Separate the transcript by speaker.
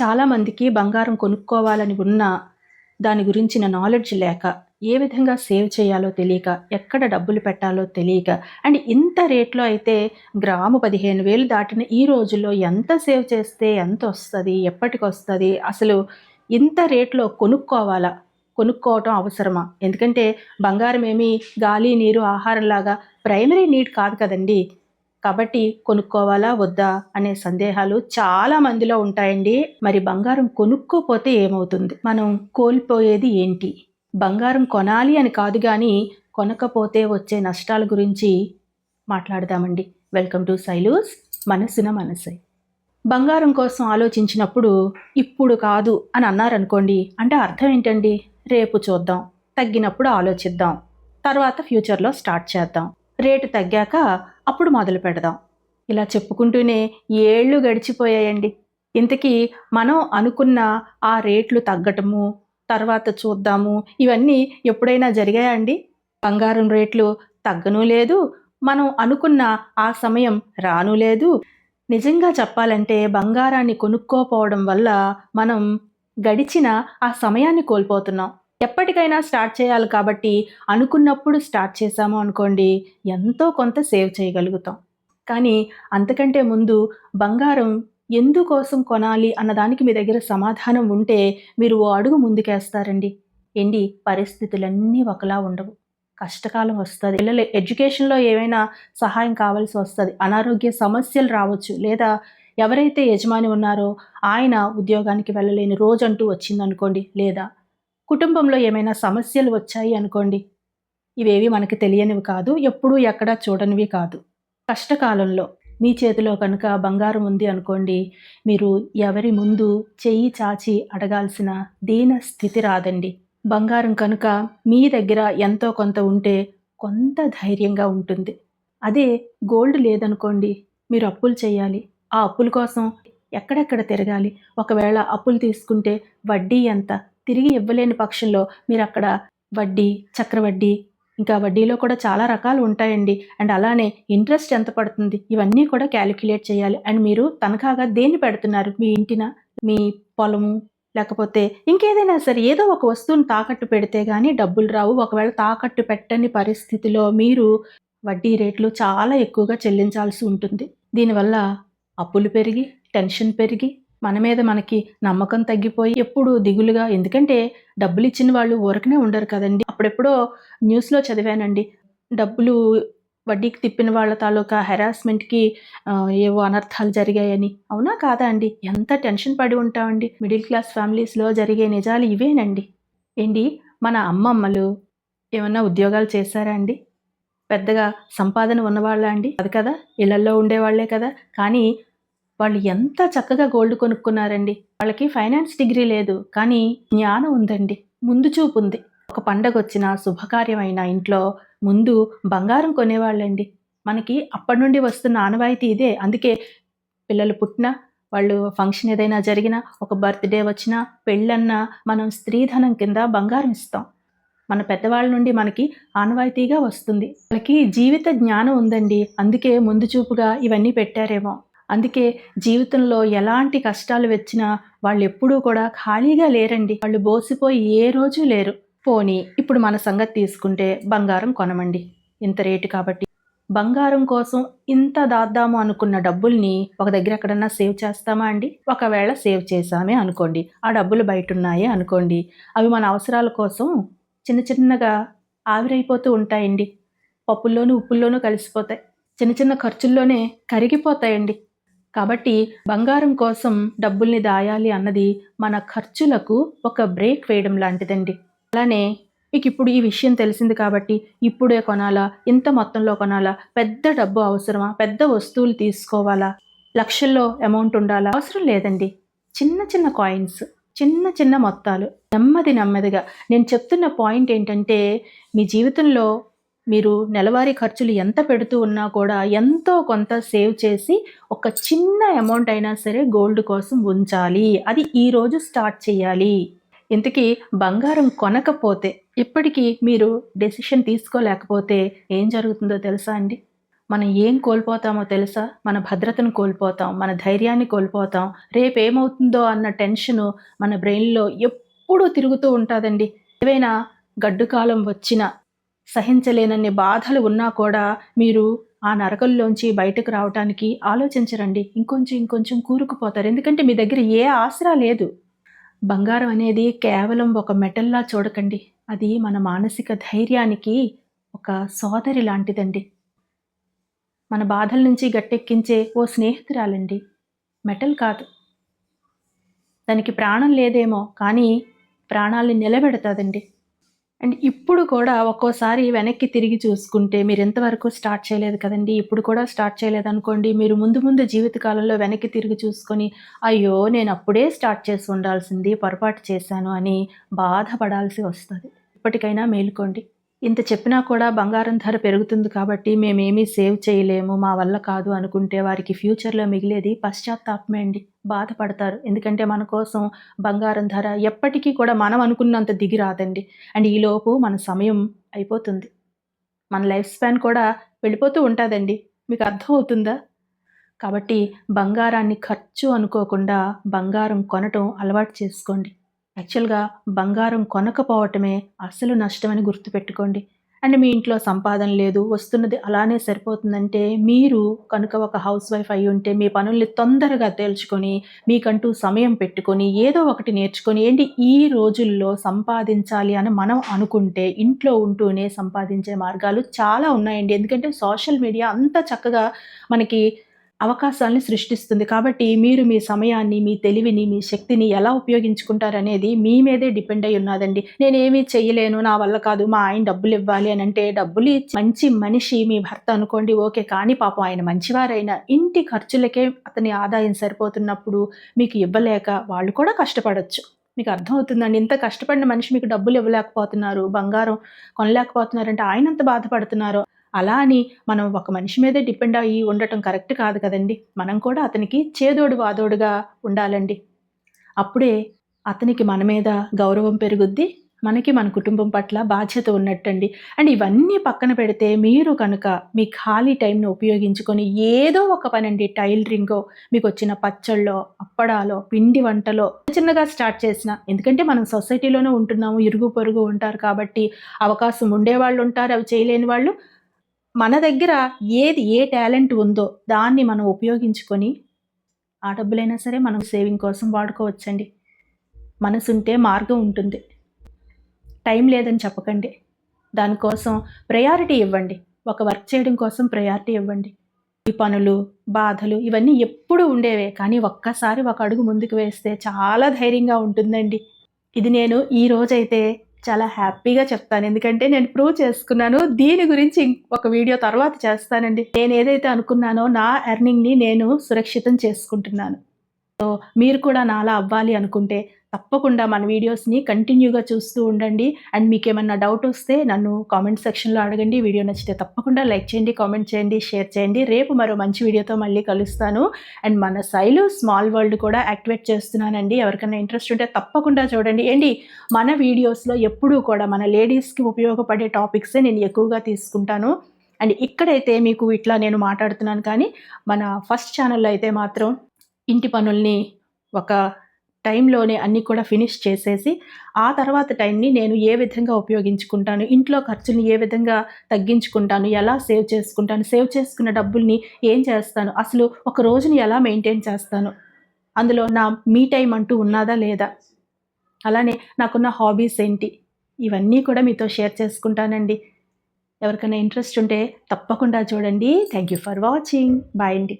Speaker 1: చాలామందికి బంగారం కొనుక్కోవాలని ఉన్నా దాని గురించిన నాలెడ్జ్ లేక ఏ విధంగా సేవ్ చేయాలో తెలియక ఎక్కడ డబ్బులు పెట్టాలో తెలియక అండ్ ఇంత రేట్లో అయితే గ్రాము పదిహేను వేలు దాటిన ఈ రోజుల్లో ఎంత సేవ్ చేస్తే ఎంత వస్తుంది ఎప్పటికి వస్తుంది అసలు ఇంత రేట్లో కొనుక్కోవాలా? కొనుక్కోవటం అవసరమా? ఎందుకంటే బంగారం ఏమి గాలి నీరు ఆహారంలాగా ప్రైమరీ నీడ్ కాదు కదండి. కాబట్టి కొనుక్కోవాలా వద్దా అనే సందేహాలు చాలా మందిలో ఉంటాయండి. మరి బంగారం కొనుక్కోపోతే ఏమవుతుంది? మనం కోల్పోయేది ఏంటి? బంగారం కొనాలి అని కాదు కానీ కొనకపోతే వచ్చే నష్టాల గురించి మాట్లాడదామండి. వెల్కమ్ టు సైలూస్ మనసున మనసై. బంగారం కోసం ఆలోచించినప్పుడు ఇప్పుడు కాదు అని అన్నారనుకోండి అంటే అర్థం ఏంటండి? రేపు చూద్దాం తగ్గినప్పుడు ఆలోచిద్దాం తర్వాత ఫ్యూచర్లో స్టార్ట్ చేద్దాం. రేటు తగ్గాక అప్పుడు మొదలు పెడదాం. ఇలా చెప్పుకుంటూనే ఏళ్ళు గడిచిపోయాయండి. ఇంతకీ మనం అనుకున్న ఆ రేట్లు తగ్గటము తర్వాత చూద్దాము ఇవన్నీ ఎప్పుడైనా జరిగాయా అండి? బంగారం రేట్లు తగ్గను లేదు మనం అనుకున్న ఆ సమయం రాను లేదు. నిజంగా చెప్పాలంటే బంగారాన్ని కొనుక్కోపోవడం వల్ల మనం గడిచిన ఆ సమయాన్ని కోల్పోతున్నాం. ఎప్పటికైనా స్టార్ట్ చేయాలి కాబట్టి అనుకున్నప్పుడు స్టార్ట్ చేసాము అనుకోండి ఎంతో కొంత సేవ్ చేయగలుగుతాం. కానీ అంతకంటే ముందు బంగారం ఎందుకోసం కొనాలి అన్నదానికి మీ దగ్గర సమాధానం ఉంటే మీరు ఓ అడుగు ముందుకేస్తారండి. ఏంటి? పరిస్థితులన్నీ ఒకలా ఉండవు. కష్టకాలం వస్తుంది. పిల్లల ఎడ్యుకేషన్లో ఏమైనా సహాయం కావాల్సి వస్తుంది. అనారోగ్య సమస్యలు రావచ్చు. లేదా ఎవరైతే యజమాని ఉన్నారో ఆయన ఉద్యోగానికి వెళ్ళలేని రోజంటూ వచ్చిందనుకోండి లేదా కుటుంబంలో ఏమైనా సమస్యలు వచ్చాయి అనుకోండి ఇవేవి మనకి తెలియనివి కాదు ఎప్పుడూ ఎక్కడా చూడనివి కాదు. కష్టకాలంలో మీ చేతిలో కనుక బంగారం ఉంది అనుకోండి మీరు ఎవరి ముందు చెయ్యి చాచి అడగాల్సిన దీన స్థితి రాదండి. బంగారం కనుక మీ దగ్గర ఎంతో కొంత ఉంటే కొంత ధైర్యంగా ఉంటుంది. అదే గోల్డ్ లేదనుకోండి మీరు అప్పులు చేయాలి. ఆ అప్పుల కోసం ఎక్కడెక్కడ తిరగాలి? ఒకవేళ అప్పులు తీసుకుంటే వడ్డీ ఎంత? తిరిగి ఇవ్వలేని పక్షంలో మీరు అక్కడ వడ్డీ చక్రవడ్డీ ఇంకా వడ్డీలో కూడా చాలా రకాలు ఉంటాయండి. అండ్ అలానే ఇంట్రెస్ట్ ఎంత పడుతుంది? ఇవన్నీ కూడా క్యాలిక్యులేట్ చేయాలి. అండ్ మీరు తనఖాగా దేన్ని పెడుతున్నారు? మీ ఇంటిన? మీ పొలము? లేకపోతే ఇంకేదైనా సరే ఏదో ఒక వస్తువుని తాకట్టు పెడితే కానీ డబ్బులు రావు. ఒకవేళ తాకట్టు పెట్టని పరిస్థితిలో మీరు వడ్డీ రేట్లు చాలా ఎక్కువగా చెల్లించాల్సి ఉంటుంది. దీనివల్ల అప్పులు పెరిగి టెన్షన్ పెరిగి మన మీద మనకి నమ్మకం తగ్గిపోయి ఎప్పుడు దిగులుగా ఎందుకంటే డబ్బులు ఇచ్చిన వాళ్ళు ఊరకనే ఉండరు కదండి. అప్పుడెప్పుడో న్యూస్లో చదివానండి. డబ్బులు వడ్డీకి తిప్పిన వాళ్ళ తాలూకా హెరాస్మెంట్కి ఏవో అనర్థాలు జరిగాయని. అవునా కాదా అండి? ఎంత టెన్షన్ పడి ఉంటామండి. మిడిల్ క్లాస్ ఫ్యామిలీస్లో జరిగే నిజాలు ఇవేనండి. ఏంటి? మన అమ్మమ్మలు ఏమన్నా ఉద్యోగాలు చేశారా అండి? పెద్దగా సంపాదన ఉన్నవాళ్ళ అండి? అది కదా ఇళ్ళల్లో ఉండేవాళ్ళే కదా. కానీ వాళ్ళు ఎంత చక్కగా గోల్డ్ కొనుక్కున్నారండి. వాళ్ళకి ఫైనాన్స్ డిగ్రీ లేదు కానీ జ్ఞానం ఉందండి. ముందు చూపు ఉంది. ఒక పండగ వచ్చిన శుభకార్యమైన ఇంట్లో ముందు బంగారం కొనేవాళ్ళండి. మనకి అప్పటి నుండి వస్తున్న ఆనవాయితీ ఇదే. అందుకే పిల్లలు పుట్టినా వాళ్ళు ఫంక్షన్ ఏదైనా జరిగినా ఒక బర్త్డే వచ్చినా పెళ్ళన్నా మనం స్త్రీధనం కింద బంగారం ఇస్తాం. మన పెద్దవాళ్ళ నుండి మనకి ఆనవాయితీగా వస్తుంది. వాళ్ళకి జీవిత జ్ఞానం ఉందండి. అందుకే ముందు చూపుగా ఇవన్నీ పెట్టారేమో. అందుకే జీవితంలో ఎలాంటి కష్టాలు వచ్చినా వాళ్ళు ఎప్పుడూ కూడా ఖాళీగా లేరండి. వాళ్ళు బోసిపోయి ఏ రోజు లేరు. పోనీ ఇప్పుడు మన సంగతి తీసుకుంటే బంగారం కొనమండి. ఇంత రేటు కాబట్టి. బంగారం కోసం ఇంత దాద్దాము అనుకున్న డబ్బుల్ని ఒక దగ్గర ఎక్కడన్నా సేవ్ చేస్తామా అండి? ఒకవేళ సేవ్ చేసామే అనుకోండి. ఆ డబ్బులు బయట ఉన్నాయి అనుకోండి. అవి మన అవసరాల కోసం చిన్న చిన్నగా ఆవిరైపోతూ ఉంటాయండి. పప్పుల్లోనూ ఉప్పుల్లోనూ కలిసిపోతాయి. చిన్న చిన్న ఖర్చుల్లోనే కరిగిపోతాయండి. కాబట్టి బంగారం కోసం డబ్బుల్ని దాయాలి అన్నది మన ఖర్చులకు ఒక బ్రేక్ వేయడం లాంటిదండి. అలానే మీకు ఇప్పుడు ఈ విషయం తెలిసింది కాబట్టి ఇప్పుడే కొనాలా ఇంత మొత్తంలో కొనాలా పెద్ద డబ్బు అవసరమా పెద్ద వస్తువులు తీసుకోవాలా లక్షల్లో అమౌంట్ ఉండాలా? అవసరం లేదండి. చిన్న చిన్న కాయిన్స్ చిన్న చిన్న మొత్తాలు. నెమ్మది నెమ్మదిగా నేను చెప్తున్న పాయింట్ ఏంటంటే మీ జీవితంలో మీరు నెలవారీ ఖర్చులు ఎంత పెడుతూ ఉన్నా కూడా ఎంతో కొంత సేవ్ చేసి ఒక చిన్న అమౌంట్ అయినా సరే గోల్డ్ కోసం ఉంచాలి. అది ఈరోజు స్టార్ట్ చేయాలి. ఇంతకీ బంగారం కొనకపోతే ఇప్పటికీ మీరు డెసిషన్ తీసుకోలేకపోతే ఏం జరుగుతుందో తెలుసా అండి? మనం ఏం కోల్పోతామో తెలుసా? మన భద్రతను కోల్పోతాం మన ధైర్యాన్ని కోల్పోతాం. రేపు ఏమవుతుందో అన్న టెన్షను మన బ్రెయిన్లో ఎప్పుడూ తిరుగుతూ ఉంటుందండి. ఏవైనా గడ్డు కాలం వచ్చినా సహించలేనన్ని బాధలు ఉన్నా కూడా మీరు ఆ నరకల్లోంచి బయటకు రావటానికి ఆలోచించరండి. ఇంకొంచెం ఇంకొంచెం కూరుకుపోతారు. ఎందుకంటే మీ దగ్గర ఏ ఆసరా లేదు. బంగారం అనేది కేవలం ఒక మెటల్లా చూడకండి. అది మన మానసిక ధైర్యానికి ఒక సోదరి లాంటిదండి. మన బాధల నుంచి గట్టెక్కించే ఓ స్నేహితురాలండి. మెటల్ కాదు. దానికి ప్రాణం లేదేమో కానీ ప్రాణాల్ని నిలబెడతాదండి. అండ్ ఇప్పుడు కూడా ఒక్కోసారి వెనక్కి తిరిగి చూసుకుంటే మీరు ఎంతవరకు స్టార్ట్ చేయలేదు కదండి ఇప్పుడు కూడా స్టార్ట్ చేయలేదు అనుకోండి మీరు ముందు ముందు జీవితకాలంలో వెనక్కి తిరిగి చూసుకొని అయ్యో నేను అప్పుడే స్టార్ట్ చేసి ఉండాల్సింది పొరపాటు చేశాను అని బాధపడాల్సి వస్తుంది. ఇప్పటికైనా మేలుకోండి. ఇంత చెప్పినా కూడా బంగారం ధర పెరుగుతుంది కాబట్టి మేమేమీ సేవ్ చేయలేము మా వల్ల కాదు అనుకుంటే వారికి ఫ్యూచర్లో మిగిలేది పశ్చాత్తాపమే అండి. బాధపడతారు. ఎందుకంటే మన కోసం బంగారం ధర ఎప్పటికీ కూడా మనం అనుకున్నంత దిగి రాదండి. అండ్ ఈలోపు మన సమయం అయిపోతుంది. మన లైఫ్ స్పాన్ కూడా వెళ్ళిపోతూ ఉంటుందండి. మీకు అర్థం అవుతుందా? కాబట్టి బంగారాన్ని ఖర్చు అనుకోకుండా బంగారం కొనటం అలవాటు చేసుకోండి. యాక్చువల్గా బంగారం కొనకపోవటమే అసలు నష్టమని గుర్తుపెట్టుకోండి. అండ్ మీ ఇంట్లో సంపాదన లేదు వస్తున్నది అలానే సరిపోతుందంటే మీరు కనుక ఒక హౌస్ వైఫ్ అయి ఉంటే మీ పనుల్ని తొందరగా తేల్చుకొని మీకంటూ సమయం పెట్టుకొని ఏదో ఒకటి నేర్చుకొని ఏంటి ఈ రోజుల్లో సంపాదించాలి అని మనం అనుకుంటే ఇంట్లో ఉంటూనే సంపాదించే మార్గాలు చాలా ఉన్నాయండి. ఎందుకంటే సోషల్ మీడియా అంత చక్కగా మనకి అవకాశాలని సృష్టిస్తుంది. కాబట్టి మీరు మీ సమయాన్ని మీ తెలివిని మీ శక్తిని ఎలా ఉపయోగించుకుంటారనేది మీ మీదే డిపెండ్ అయి ఉన్నదండి. నేనేమీ చేయలేను నా వల్ల కాదు మా ఆయన డబ్బులు ఇవ్వాలి అని అంటే డబ్బులు మంచి మనిషి మీ భర్త అనుకోండి ఓకే. కానీ పాపం ఆయన మంచివారైనా ఇంటి ఖర్చులకే అతని ఆదాయం సరిపోతున్నప్పుడు మీకు ఇవ్వలేక వాళ్ళు కూడా కష్టపడచ్చు. మీకు అర్థమవుతుందండి ఇంత కష్టపడిన మనిషి మీకు డబ్బులు ఇవ్వలేకపోతున్నారు బంగారం కొనలేకపోతున్నారంటే ఆయన ఎంత బాధపడుతున్నారో. అలా అని మనం ఒక మనిషి మీదే డిపెండ్ అయ్యి ఉండటం కరెక్ట్ కాదు కదండి. మనం కూడా అతనికి చేదోడు వాదోడుగా ఉండాలండి. అప్పుడే అతనికి మన మీద గౌరవం పెరుగుద్ది మనకి మన కుటుంబం పట్ల బాధ్యత ఉన్నట్టండి. అండ్ ఇవన్నీ పక్కన పెడితే మీరు కనుక మీ ఖాళీ టైంని ఉపయోగించుకొని ఏదో ఒక పని అండి టైలరింగో మీకు వచ్చిన పచ్చళ్ళో అప్పడాలో పిండి వంటలో చిన్నగా స్టార్ట్ చేసిన ఎందుకంటే మనం సొసైటీలోనే ఉంటున్నాము ఇరుగు పొరుగు ఉంటారు కాబట్టి అవకాశం ఉండేవాళ్ళు ఉంటారు అవి చేయలేని వాళ్ళు మన దగ్గర ఏది ఏ టాలెంట్ ఉందో దాన్ని మనం ఉపయోగించుకొని ఆ డబ్బులైనా సరే మనం సేవింగ్ కోసం వాడుకోవచ్చండి. మనసుంటే మార్గం ఉంటుంది. టైం లేదని చెప్పకండి. దానికోసం ప్రయారిటీ ఇవ్వండి. ఒక వర్క్ చేయడం కోసం ప్రయారిటీ ఇవ్వండి. ఈ పనులు బాధలు ఇవన్నీ ఎప్పుడు ఉండేవే కానీ ఒక్కసారి ఒక అడుగు ముందుకు వేస్తే చాలా ధైర్యంగా ఉంటుందండి. ఇది నేను ఈ రోజైతే చాలా హ్యాపీగా చెప్తాను. ఎందుకంటే నేను ప్రూవ్ చేసుకున్నాను. దీని గురించి ఒక వీడియో తర్వాత చేస్తానండి. నేను ఏదైతే అనుకున్నానో నా ఎర్నింగ్ని నేను సురక్షితం చేసుకుంటున్నాను. సో మీరు కూడా నాలా అవ్వాలి అనుకుంటే తప్పకుండా మన వీడియోస్ని కంటిన్యూగా చూస్తూ ఉండండి. అండ్ మీకు ఏమన్నా డౌట్ వస్తే నన్ను కామెంట్ సెక్షన్లో అడగండి. వీడియో నచ్చితే తప్పకుండా లైక్ చేయండి కామెంట్ చేయండి షేర్ చేయండి. రేపు మరో మంచి వీడియోతో మళ్ళీ కలుస్తాను. అండ్ మన శైలు స్మాల్ వరల్డ్ కూడా యాక్టివేట్ చేస్తున్నానండి. ఎవరికైనా ఇంట్రెస్ట్ ఉంటే తప్పకుండా చూడండి. ఏంటి? మన వీడియోస్లో ఎప్పుడూ కూడా మన లేడీస్కి ఉపయోగపడే టాపిక్సే నేను ఎక్కువగా తీసుకుంటాను. అండ్ ఇక్కడైతే మీకు ఇట్లా నేను మాట్లాడుతున్నాను కానీ మన ఫస్ట్ ఛానల్లో అయితే మాత్రం ఇంటి పనుల్ని ఒక టైంలోనే అన్నీ కూడా ఫినిష్ చేసేసి ఆ తర్వాత టైంని నేను ఏ విధంగా ఉపయోగించుకుంటాను ఇంట్లో ఖర్చుని ఏ విధంగా తగ్గించుకుంటాను ఎలా సేవ్ చేసుకుంటాను సేవ్ చేసుకున్న డబ్బుల్ని ఏం చేస్తాను అసలు ఒక రోజుని ఎలా మెయింటైన్ చేస్తాను అందులో నా మీ టైం అంటూ ఉన్నదా లేదా అలానే నాకున్న హాబీస్ ఏంటి ఇవన్నీ కూడా మీతో షేర్ చేసుకుంటానండి. ఎవరికైనా ఇంట్రెస్ట్ ఉంటే తప్పకుండా చూడండి. Thank you for watching. Bye అండి.